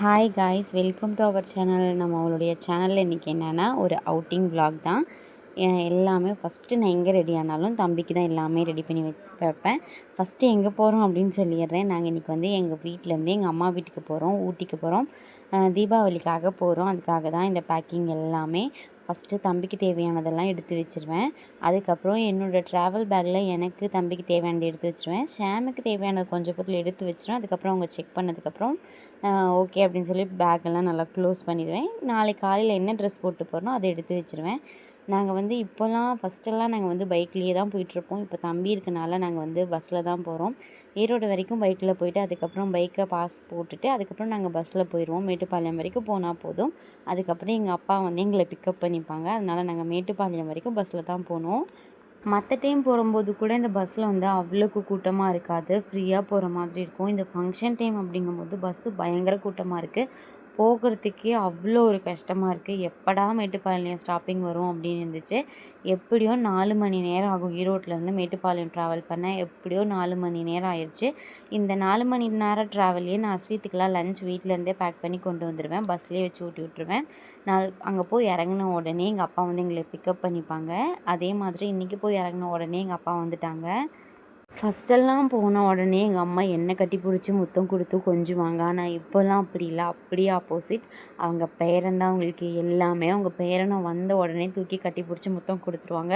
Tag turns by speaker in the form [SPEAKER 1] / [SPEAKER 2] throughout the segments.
[SPEAKER 1] Hi guys welcome to our channel நம்ம அவளுடைய சேனலில் இன்றைக்கி என்னென்னா ஒரு அவுட்டிங் விளாக் தான். எல்லாமே ஃபஸ்ட்டு நான் எங்கே ரெடி ஆனாலும் தம்பிக்கு தான் எல்லாமே ரெடி பண்ணி வச்சு வைப்பேன். ஃபஸ்ட்டு எங்கே போகிறோம் அப்படின்னு சொல்லிடுறேன். நாங்கள் இன்றைக்கி வந்து எங்கள் வீட்டிலேருந்து எங்கள் அம்மா வீட்டுக்கு போகிறோம் ஊட்டிக்கு போகிறோம் தீபாவளிக்காக போகிறோம் அதுக்காக தான் இந்த பேக்கிங் எல்லாமே ஃபஸ்ட்டு தம்பிக்கு தேவையானதெல்லாம் எடுத்து வச்சிருவேன். அதுக்கப்புறம் என்னோடய ட்ராவல் பேக்கில் எனக்கு தம்பிக்கு தேவையானது எடுத்து வச்சிருவேன். ஷாமுக்கு தேவையானது கொஞ்சம் பொருள் எடுத்து வச்சிருவேன் அதுக்கப்புறம் அவங்க செக் பண்ணதுக்கப்புறம் ஓகே அப்படின்னு சொல்லி பேக்கெல்லாம் நல்லா க்ளோஸ் பண்ணிடுவேன். நாளைக்கு காலையில் என்ன ட்ரெஸ் போட்டு போகிறனோ அதை எடுத்து வச்சிருவேன். நாங்கள் வந்து இப்போல்லாம் ஃபஸ்ட்டெல்லாம் நாங்கள் வந்து பைக்லேயே தான் போயிட்டுருப்போம். இப்போ தம்பி இருக்கனால நாங்கள் வந்து பஸ்ஸில் தான் போகிறோம் ஈரோடு வரைக்கும் பைக்கில் போயிட்டு அதுக்கப்புறம் பைக்கை பாஸ் போட்டுட்டு அதுக்கப்புறம் நாங்கள் பஸ்ஸில் போயிடுவோம் மேட்டுப்பாளையம் வரைக்கும் போனால் போதும். அதுக்கப்புறம் எங்கள் அப்பா வந்து எங்களை பிக்கப் பண்ணிப்பாங்க. அதனால் நாங்கள் மேட்டுப்பாளையம் வரைக்கும் பஸ்ஸில் தான் போனோம். மற்ற டைம் போகும்போது கூட இந்த பஸ்ஸில் வந்து அவ்வளோக்கு கூட்டமாக இருக்காது. ஃப்ரீயாக போகிற மாதிரி இருக்கும். இந்த ஃபங்க்ஷன் டைம் அப்படிங்கும்போது பஸ்ஸு பயங்கர கூட்டமாக இருக்குது போகிறதுக்கே அவ்வளோ ஒரு கஷ்டமாக இருக்குது எப்படா மேட்டுப்பாளையம் ஸ்டாப்பிங் வரும் அப்படின்னு இருந்துச்சு. எப்படியோ நாலு மணி நேரம் ஆகும் ஈரோட்லேருந்து மேட்டுப்பாளையம் ட்ராவல் பண்ண. எப்படியோ நாலு மணி நேரம் ஆயிடுச்சு இந்த நாலு மணி நேரம் ட்ராவல்லையே நான் ஸ்வீத்துக்கெலாம் லஞ்ச் வீட்டிலேருந்தே பேக் பண்ணி கொண்டு வந்துடுவேன் பஸ்லேயே வச்சு ஊட்டி விட்ருவேன் நான் அங்கே போய் இறங்கின உடனே எங்கள் அப்பா வந்து எங்களை பிக்கப் பண்ணிப்பாங்க. அதே மாதிரி இன்றைக்கி போய் இறங்கின உடனே எங்கள் அப்பா வந்துட்டாங்க. ஃபஸ்ட்டெல்லாம் போன உடனே எங்கள் அம்மா என்னை கட்டி பிடிச்சி முத்தம் கொடுத்து கொஞ்சுவாங்க ஆனால் இப்போல்லாம் அப்படி இல்லை. அப்படியே ஆப்போசிட் அவங்க பேரன் தான் அவங்களுக்கு எல்லாமே. அவங்க பேரனை வந்த உடனே தூக்கி கட்டி பிடிச்சி முத்தம் கொடுத்துருவாங்க.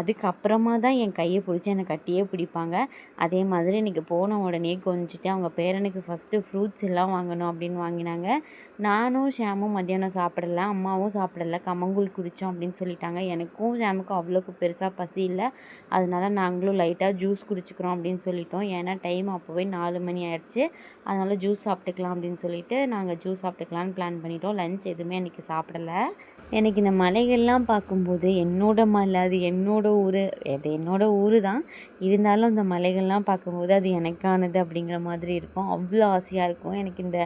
[SPEAKER 1] அதுக்கப்புறமா தான் என் கையை பிடிச்சி என்னை கட்டியே பிடிப்பாங்க. அதே மாதிரி இன்றைக்கி போன உடனே கொஞ்சிட்டு அவங்க பேரனுக்கு ஃபஸ்ட்டு ஃப்ரூட்ஸ் எல்லாம் வாங்கணும் அப்படின்னு வாங்கினாங்க. நானும் ஷாமும் மத்தியானம் சாப்பிடல. அம்மாவும் சாப்பிடல. கம்மங்கூழ் குடித்தோம் அப்படின்னு சொல்லிட்டாங்க. எனக்கும் ஷாமுக்கும் அவ்வளோக்கு பெருசாக பசி இல்லை. அதனால நாங்களும் லைட்டாக ஜூஸ் வச்சுக்கிறோம் அப்படின்னு சொல்லிட்டோம். ஏன்னா டைம் அப்போவே நாலு மணி ஆயிடுச்சு. அதனால் ஜூஸ் சாப்பிட்டுக்கலாம் அப்படின்னு சொல்லிட்டு நாங்கள் ஜூஸ் சாப்பிட்டுக்கலான்னு பிளான் பண்ணிட்டோம். லஞ்ச் எதுவுமே அன்றைக்கி சாப்பிடல. எனக்கு இந்த மலைகள்லாம் பார்க்கும்போது என்னோட மலை அது என்னோட ஊர் அது என்னோட ஊர் தான் இருந்தாலும் அந்த மலைகள்லாம் பார்க்கும்போது அது எனக்கானது அப்படிங்கிற மாதிரி இருக்கும். அவ்வளோ ஆசையாக இருக்கும். எனக்கு இந்த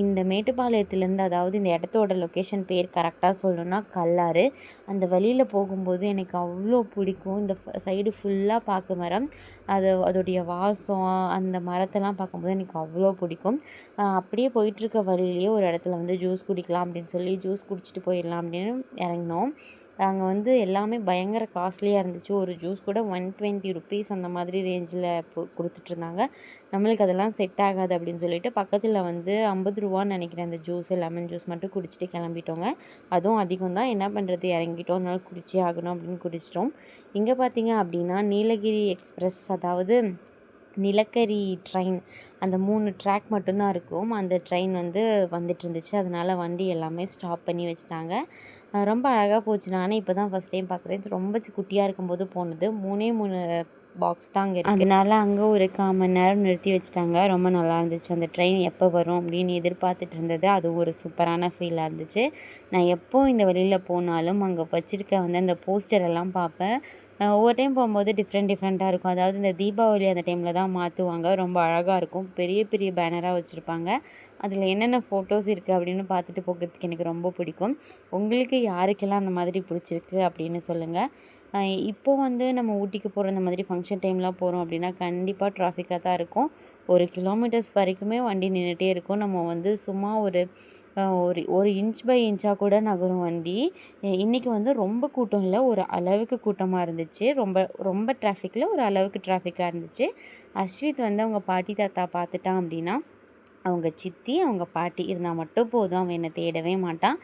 [SPEAKER 1] இந்த மேட்டுப்பாளையத்துலேருந்து அதாவது இந்த இடத்தோட லொக்கேஷன் பேர் கரெக்டாக சொல்லணும்னா கல்லாறு. அந்த வழியில் போகும்போது எனக்கு அவ்வளோ பிடிக்கும். இந்த சைடு ஃபுல்லாக பாக்கு மரம். அது அதோடைய வாசம் அந்த மரத்தெல்லாம் பார்க்கும்போது எனக்கு அவ்வளோ பிடிக்கும். அப்படியே போயிட்டுருக்க வழியிலேயே ஒரு இடத்துல வந்து ஜூஸ் குடிக்கலாம் அப்படின்னு சொல்லி ஜூஸ் குடிச்சிட்டு போயிடலாம் அப்படின்னு இறங்கினோம். அங்கே வந்து எல்லாமே பயங்கர காஸ்ட்லியாக இருந்துச்சு. ஒரு ஜூஸ் கூட ஒன் டுவெண்ட்டி ருபீஸ் அந்த மாதிரி ரேஞ்சில் கொடுத்துட்ருந்தாங்க. நம்மளுக்கு அதெல்லாம் செட் ஆகாது அப்படின்னு சொல்லிட்டு பக்கத்தில் வந்து ஐம்பது ரூபான்னு நினைக்கிறேன் அந்த ஜூஸ் லெமன் ஜூஸ் மட்டும் குடிச்சிட்டு கிளம்பிட்டோங்க. அதுவும் அதிகம் தான் என்ன பண்ணுறது இறங்கிட்டோம். அதனால குடிச்சே ஆகணும் அப்படின்னு குடிச்சிட்டோம். இங்கே பார்த்தீங்க அப்படின்னா நீலகிரி எக்ஸ்பிரஸ் அதாவது நிலக்கரி ட்ரெயின் அந்த மூணு ட்ராக் மட்டும்தான் இருக்கும். அந்த ட்ரெயின் வந்து வந்துட்டு இருந்துச்சு. அதனால வண்டி எல்லாமே ஸ்டாப் பண்ணி வச்சுட்டாங்க. ரொம்ப அழகாக போச்சு. நானே இப்போ தான் ஃபஸ்ட் டைம் பார்க்குறேன் ரொம்ப சி- குட்டியாக இருக்கும்போது போனது. மூணே மூணு பாக்ஸ் தான் அங்கே அதனால அங்கே ஒரு கால் மணி நேரம் நிறுத்தி வச்சுட்டாங்க. ரொம்ப நல்லா இருந்துச்சு. அந்த ட்ரெயின் எப்போ வரும் அப்படின்னு எதிர்பார்த்துட்டு இருந்தது. அது ஒரு சூப்பரான ஃபீலாக இருந்துச்சு. நான் எப்போ இந்த வழியில் போனாலும் அங்கே வச்சிருக்க வந்து அந்த போஸ்டர் எல்லாம் பார்ப்பேன். ஒவ்வொரு டைம் போகும்போது டிஃப்ரெண்ட் டிஃப்ரெண்ட்டாக இருக்கும். அதாவது இந்த தீபாவளி அந்த டைமில் தான் மாற்றுவாங்க ரொம்ப அழகாக இருக்கும். பெரிய பெரிய பேனராக வச்சுருப்பாங்க. அதில் என்னென்ன ஃபோட்டோஸ் இருக்குது அப்படின்னு பார்த்துட்டு போகிறதுக்கு எனக்கு ரொம்ப பிடிக்கும். உங்களுக்கு யாருக்கெல்லாம் அந்த மாதிரி பிடிச்சிருக்கு அப்படின்னு சொல்லுங்கள் இப்போ வந்து நம்ம ஊட்டிக்கு போகிற இந்த மாதிரி ஃபங்க்ஷன் டைம்லாம் போகிறோம் அப்படின்னா கண்டிப்பாக டிராஃபிக்காக தான் இருக்கும். ஒரு கிலோமீட்டர்ஸ் வரைக்குமே வண்டி நின்றுட்டே இருக்கும். நம்ம வந்து சும்மா ஒரு ஒரு ஒரு இன்ச் பை இன்ச்சாக கூட நகரும் வண்டி. இன்றைக்கி இன்னைக்கு வந்து ரொம்ப கூட்டம் இல்லை. ஒரு அளவுக்கு கூட்டமாக இருந்துச்சு. ரொம்ப ரொம்ப டிராஃபிக்கில் ஒரு அளவுக்கு டிராஃபிக்காக இருந்துச்சு. அஸ்வித் வந்து அவங்க பாட்டி தாத்தா பார்த்துட்டான் அப்படின்னா அவங்க சித்தி அவங்க பாட்டி இருந்தால் மட்டும் போதும். அவன் என்னை தேடவே மாட்டான்.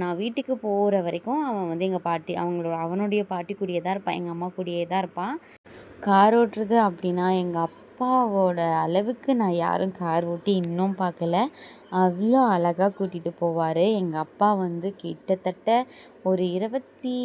[SPEAKER 1] நான் வீட்டுக்கு போகிற வரைக்கும் அவன் வந்து எங்கள் பாட்டி அவங்களோட அவனுடைய பாட்டி கூடயே தான் இருப்பான். எங்கள் அம்மா கூடயே தான் இருப்பான். கார் ஓட்டுறது அப்படின்னா எங்கள் அப்பாவோட அளவுக்கு நான் யாரும் கார் ஓட்டி இன்னும் பார்க்கல. அவ்வளோ அழகாக கூட்டிகிட்டு போவார். எங்கள் அப்பா வந்து கிட்டத்தட்ட ஒரு இருபத்தி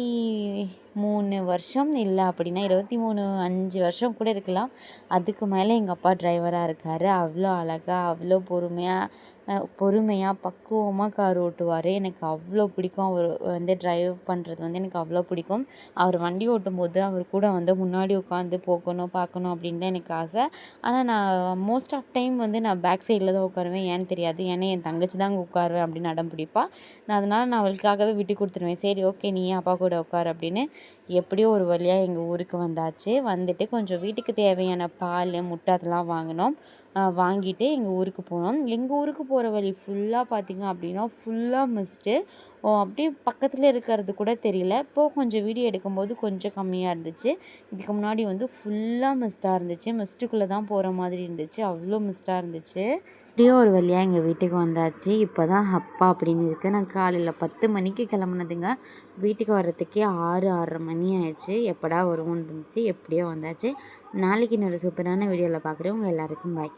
[SPEAKER 1] மூணு வருஷம் இல்லை அப்படின்னா இருபத்தி மூணு அஞ்சு வருஷம் கூட இருக்கலாம். அதுக்கு மேலே எங்கள் அப்பா டிரைவராக இருக்கார். அவ்வளோ அழகாக அவ்வளோ பொறுமையாக பொறுமையாக பக்குவமாக கார் ஓட்டுவார். எனக்கு அவ்வளோ பிடிக்கும். அவர் வந்து டிரைவ் பண்ணுறது வந்து எனக்கு அவ்வளோ பிடிக்கும். அவர் வண்டி ஓட்டும் போது அவர் கூட வந்து முன்னாடி உட்காந்து போகணும் பார்க்கணும் அப்படின்னு தான் எனக்கு ஆசை. ஆனால் நான் மோஸ்ட் ஆஃப் டைம் வந்து நான் பேக் சைடில் தான் உட்காருவேன். ஏன்னு தெரியாது. ஏன்னா என் தங்கச்சி தான் அங்கே உட்காருவேன் அப்படின்னு அடம் பிடிப்பா. நான் அதனால் நான் அவளுக்காகவே விட்டு கொடுத்துருவேன். சரி ஓகே நீ அப்பா கூட உட்காரு அப்படின்னு எப்படியோ ஒரு வழியாக எங்கள் ஊருக்கு வந்தாச்சு. வந்துட்டு கொஞ்சம் வீட்டுக்கு தேவையான பால் முட்டை அதெல்லாம் வாங்கினோம். வாங்கிட்டு எங்கள் ஊருக்கு போனோம். எங்கள் ஊருக்கு போகிற வழி ஃபுல்லாக பார்த்திங்க அப்படின்னா ஃபுல்லாக மிஸ்ட்டு அப்படியே பக்கத்தில் இருக்கிறது கூட தெரியல. இப்போது கொஞ்சம் வீடியோ எடுக்கும்போது கொஞ்சம் கம்மியாக இருந்துச்சு. இதுக்கு முன்னாடி வந்து ஃபுல்லாக மிஸ்ட்டாக இருந்துச்சு. மிஸ்ட்டுக்குள்ளே தான் போகிற மாதிரி இருந்துச்சு. அவ்வளோ மிஸ்ட்டாக இருந்துச்சு. எப்படியோ ஒரு வழியாக எங்கள் வீட்டுக்கு வந்தாச்சு. இப்போ தான் அப்பா அப்படின்னு இருக்குது நான் காலையில் பத்து மணிக்கு கிளம்புனதுங்க. வீட்டுக்கு வர்றதுக்கே ஆறு ஆறரை மணி ஆயிடுச்சு. எப்படா வருவோம்னு இருந்துச்சு. எப்படியோ வந்தாச்சு. நாளைக்கு இன்னொரு சூப்பரான வீடியோவில் பார்க்குறேன் உங்கள் எல்லாருக்கும் பாய்